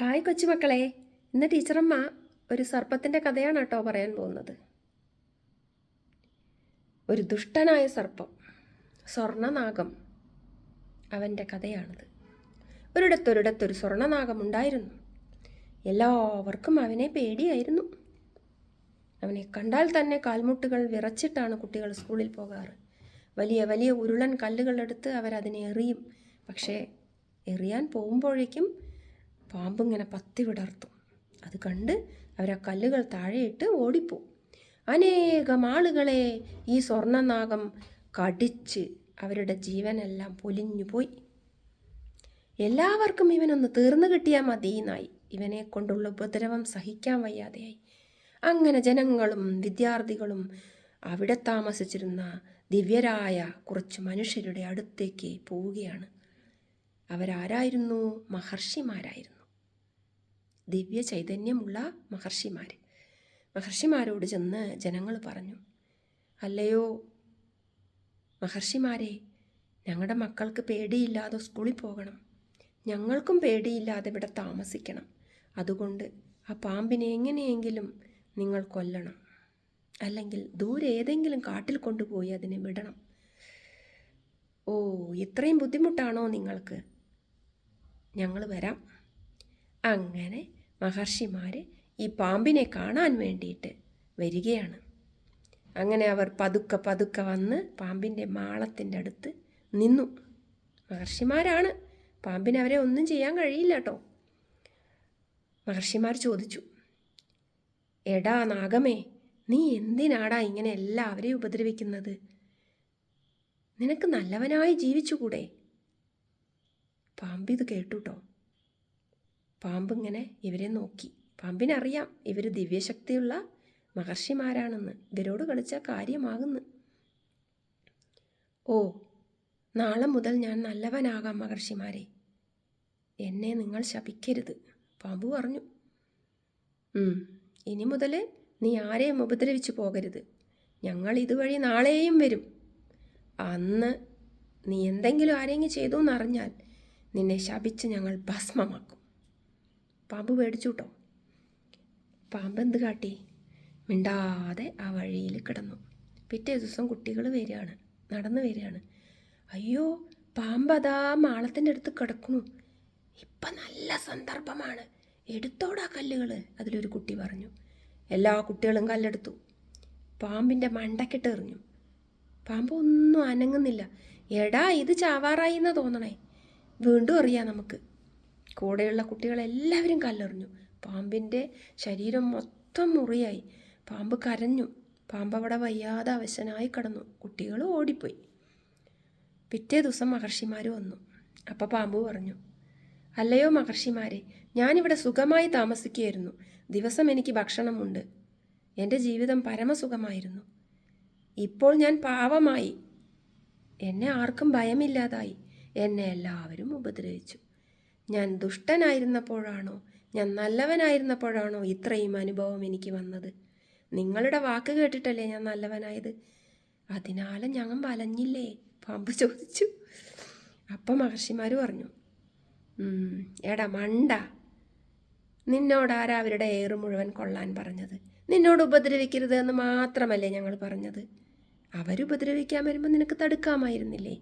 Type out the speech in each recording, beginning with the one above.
Hi കൊച്ചുമക്കളെ. ഇന്ന് ടീച്ചറമ്മ ഒരു സർപ്പത്തിന്റെ കഥയാണ് കേട്ടോ പറയാൻ പോകുന്നത്. ഒരു ദുഷ്ടനായ സർപ്പം സ്വർണനാഗം അവന്റെ കഥയാണിത്. ഒരിടത്തൊരിടത്തൊരു സ്വർണനാഗം ഉണ്ടായിരുന്നു. എല്ലാവർക്കും അവനെ പേടിയായിരുന്നു. അവനെ കണ്ടാൽ തന്നെ കാൽമുട്ടുകൾ വിറച്ചിട്ടാണ് കുട്ടികൾ സ്കൂളിൽ പോകാറ്. വലിയ വലിയ ഉരുളൻ കല്ലുകളെടുത്ത് അവരതിനെ എറിയും. പക്ഷേ എറിയാൻ പോകുമ്പോഴേക്കും പാമ്പിങ്ങനെ പത്തി വിടർത്തും അത് കണ്ട് അവരാ കല്ലുകൾ താഴെയിട്ട് ഓടിപ്പോവും. അനേകം ആളുകളെ ഈ സ്വർണനാഗം കടിച്ച് അവരുടെ ജീവനെല്ലാം പൊലിഞ്ഞുപോയി. എല്ലാവർക്കും ഇവനൊന്ന് തീർന്നു കിട്ടിയാൽ മതിയെന്നായി ഇവനെ കൊണ്ടുള്ള ഉപദ്രവം സഹിക്കാൻ വയ്യാതെയായി. അങ്ങനെ ജനങ്ങളും വിദ്യാർത്ഥികളും അവിടെ താമസിച്ചിരുന്ന ദിവ്യരായ കുറച്ച് മനുഷ്യരുടെ അടുത്തേക്ക് പോവുകയാണ്. അവരാരായിരുന്നു? മഹർഷിമാരായിരുന്നു. ദിവ്യ ചൈതന്യമുള്ള മഹർഷിമാർ മഹർഷിമാരോട് ചെന്ന് ജനങ്ങൾ പറഞ്ഞു അല്ലയോ മഹർഷിമാരെ ഞങ്ങളുടെ മക്കൾക്ക് പേടിയില്ലാതെ സ്കൂളിൽ പോകണം. ഞങ്ങൾക്കും പേടിയില്ലാതെ ഇവിടെ താമസിക്കണം. അതുകൊണ്ട് ആ പാമ്പിനെ എങ്ങനെയെങ്കിലും നിങ്ങൾ കൊല്ലണം. അല്ലെങ്കിൽ ദൂരെ ഏതെങ്കിലും കാട്ടിൽ കൊണ്ടുപോയി അതിനെ വിടണം. ഓ ഇത്രയും ബുദ്ധിമുട്ടാണോ നിങ്ങൾക്ക്? ഞങ്ങൾ വരാം. അങ്ങനെ മഹർഷിമാർ ഈ പാമ്പിനെ കാണാൻ വേണ്ടിയിട്ട് വരികയാണ്. അങ്ങനെ അവർ പതുക്കെ പതുക്കെ വന്ന് പാമ്പിന്റെ മാളത്തിന്റെ അടുത്ത് നിന്നു. മഹർഷിമാരാണ്. പാമ്പിന് അവരെ ഒന്നും ചെയ്യാൻ കഴിയില്ല കേട്ടോ. മഹർഷിമാർ ചോദിച്ചു എടാ നാഗമേ നീ എന്തിനാടാ ഇങ്ങനെ എല്ലാവരെയും ഉപദ്രവിക്കുന്നത്? നിനക്ക് നല്ലവനായി ജീവിച്ചുകൂടെ? പാമ്പിത് കേട്ടുട്ടോ പാമ്പ് ഇങ്ങനെ ഇവരെ നോക്കി. പാമ്പിനറിയാം ഇവർ ദിവ്യശക്തിയുള്ള മഹർഷിമാരാണെന്ന്. ഇവരോട് കളിച്ച കാര്യമാകുന്നു. ഓ നാളെ മുതൽ ഞാൻ നല്ലവനാകാം മഹർഷിമാരെ. എന്നെ നിങ്ങൾ ശപിക്കരുത്. പാമ്പ് പറഞ്ഞു. "ഉം, ഇനി മുതൽ നീ ആരെയും ഉപദ്രവിച്ചു പോകരുത്. ഞങ്ങൾ ഇതുവഴി നാളെയും വരും. അന്ന് നീ എന്തെങ്കിലും ആരെങ്കിലും ചെയ്തു എന്നറിഞ്ഞാൽ നിന്നെ ശപിച്ച് ഞങ്ങൾ ഭസ്മമാക്കും. പാമ്പ് പേടിച്ചു കേട്ടോ പാമ്പ് എന്ത് കാട്ടി? മിണ്ടാതെ ആ വഴിയിൽ കിടന്നു. പിറ്റേ ദിവസം കുട്ടികൾ വരികയാണ് നടന്നു വരികയാണ്. അയ്യോ പാമ്പ് അതാ മാളത്തിന്റെ അടുത്ത് കിടക്കുന്നു. ഇപ്പം നല്ല സന്ദർഭമാണ്. എടുത്തോടാ കല്ലുകൾ അതിലൊരു കുട്ടി പറഞ്ഞു. എല്ലാ കുട്ടികളും കല്ലെടുത്തു. പാമ്പിന്റെ മണ്ടക്കിട്ട് എറിഞ്ഞു. പാമ്പ് ഒന്നും അനങ്ങുന്നില്ല. എടാ ഇത് ചാവാറായി എന്നാ തോന്നണേ. വീണ്ടും അറിയാം നമുക്ക്. കൂടെയുള്ള കുട്ടികളെല്ലാവരും കല്ലെറിഞ്ഞു. പാമ്പിന്റെ ശരീരം മൊത്തം മുറിയായി. പാമ്പ് കരഞ്ഞു. പാമ്പ് അവിടെ വയ്യാതെ അവശനായി കിടന്നു. കുട്ടികൾ ഓടിപ്പോയി. പിറ്റേ ദിവസം മഹർഷിമാർ വന്നു. അപ്പോൾ പാമ്പ് പറഞ്ഞു അല്ലയോ മഹർഷിമാരെ ഞാനിവിടെ സുഖമായി താമസിക്കുകയായിരുന്നു. ദിവസം എനിക്ക് ഭക്ഷണമുണ്ട്. എന്റെ ജീവിതം പരമസുഖമായിരുന്നു. ഇപ്പോൾ ഞാൻ പാവമായി. എന്നെ ആർക്കും ഭയമില്ലാതായി. എന്നെ എല്ലാവരും ഉപദ്രവിച്ചു. ഞാൻ ദുഷ്ടനായിരുന്നപ്പോഴാണോ ഞാൻ നല്ലവനായിരുന്നപ്പോഴാണോ ഇത്രയും അനുഭവം എനിക്ക് വന്നത്? നിങ്ങളുടെ വാക്ക് കേട്ടിട്ടല്ലേ ഞാൻ നല്ലവനായത്? അതിനാലും ഞങ്ങൾ വലഞ്ഞില്ലേ? പാമ്പ് ചോദിച്ചു. അപ്പം മഹർഷിമാർ പറഞ്ഞു "ഉം, എടാ മണ്ട. നിന്നോടാരാ അവരുടെ ഏറ് മുഴുവൻ കൊള്ളാൻ പറഞ്ഞത്? നിന്നോട് ഉപദ്രവിക്കരുത് എന്ന് മാത്രമല്ലേ ഞങ്ങൾ പറഞ്ഞത്? അവരുപദ്രവിക്കാൻ വരുമ്പോൾ നിനക്ക് തടുക്കാമായിരുന്നില്ലേ?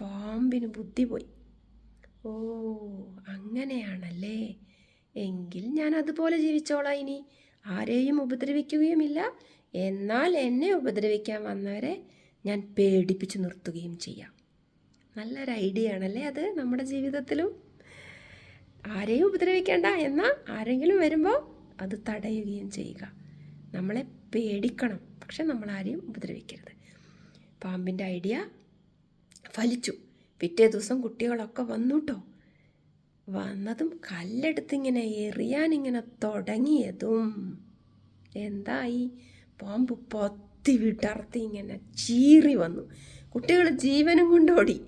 പാമ്പിന് ബുദ്ധി പോയി. ഓ അങ്ങനെയാണല്ലേ. എങ്കിൽ ഞാൻ അതുപോലെ ജീവിച്ചോളാം ഇനി. ആരെയും ഉപദ്രവിക്കുകയുമില്ല. എന്നാൽ എന്നെ ഉപദ്രവിക്കാൻ വന്നവരെ ഞാൻ പേടിപ്പിച്ച് നിർത്തുകയും ചെയ്യാം. നല്ലൊരു ഐഡിയ ആണല്ലേ അത് നമ്മുടെ ജീവിതത്തിലും. ആരെയും ഉപദ്രവിക്കേണ്ട എന്നാൽ ആരെങ്കിലും വരുമ്പോൾ അത് തടയുകയും ചെയ്യുക. നമ്മളെ പേടിക്കണം പക്ഷെ നമ്മൾ ആരെയും ഉപദ്രവിക്കരുത്. പാമ്പിന്റെ ഐഡിയ ഫലിച്ചു. പിറ്റേ ദിവസം കുട്ടികളൊക്കെ വന്നു കേട്ടോ വന്നതും കല്ലെടുത്തിങ്ങനെ എറിയാനിങ്ങനെ തുടങ്ങിയതും. എന്തായി? പാമ്പ് പൊത്തി വിടർത്തി ഇങ്ങനെ ചീറി വന്നു. കുട്ടികൾ ജീവനും കൊണ്ടോടി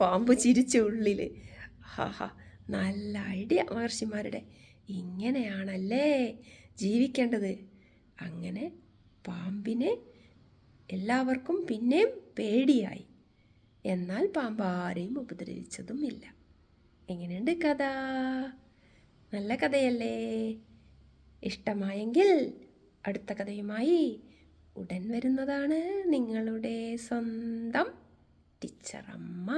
പാമ്പ് ചിരിച്ച ഉള്ളിൽ നല്ല ഐഡിയ മഹർഷിമാരുടെ. ഇങ്ങനെയാണല്ലേ ജീവിക്കേണ്ടത്. അങ്ങനെ പാമ്പിനെ എല്ലാവർക്കും പിന്നെയും പേടിയായി. എന്നാൽ പാമ്പ് ആരെയും ഉപദ്രവിച്ചതുമില്ല. എങ്ങനെയുണ്ട് കഥ? നല്ല കഥയല്ലേ? ഇഷ്ടമായെങ്കിൽ അടുത്ത കഥയുമായി ഉടൻ വരുന്നതാണ് നിങ്ങളുടെ സ്വന്തം ടീച്ചറമ്മ.